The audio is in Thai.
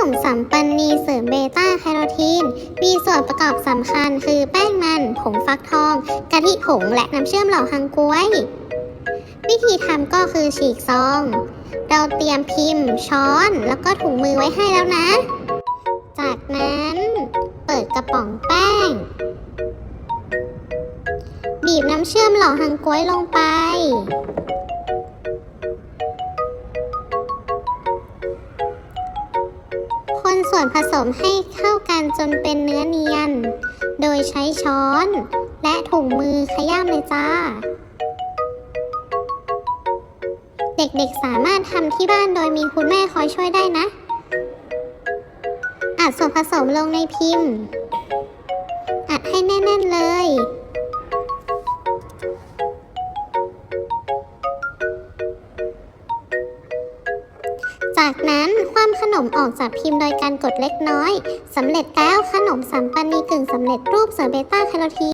นมสัมปันนีเสริมเบต้าแคโรทีน มีส่วนประกอบสำคัญคือแป้งมัน ผงฟักทอง กะทิผง และน้ำเชื่อมเหล่อฮังก้วย วิธีทำก็คือฉีกซอง เราเตรียมพิมพ์ ช้อน แล้วก็ถุงมือไว้ให้แล้วนะ จากนั้นเปิดกระป๋องแป้ง บีบน้ำเชื่อมเหล่อฮังก้วยลงไป ส่วนผสมให้เข้ากันจนเป็นเนื้อเนียน โดยใช้ช้อน และถุงมือขย้ำเลยจ้า เด็กๆสามารถทำที่บ้านโดยมีคุณแม่คอยช่วยได้นะ อัดส่วนผสมลงในพิมพ์ อัดให้แน่นๆเลย จากนั้นความขนมออกจากพิมพ์โดยการกดเล็กน้อยสำเร็จแล้วขนมสัมปันนีกึ่งสำเร็จรูปเสริมเบต้าแคโรทีน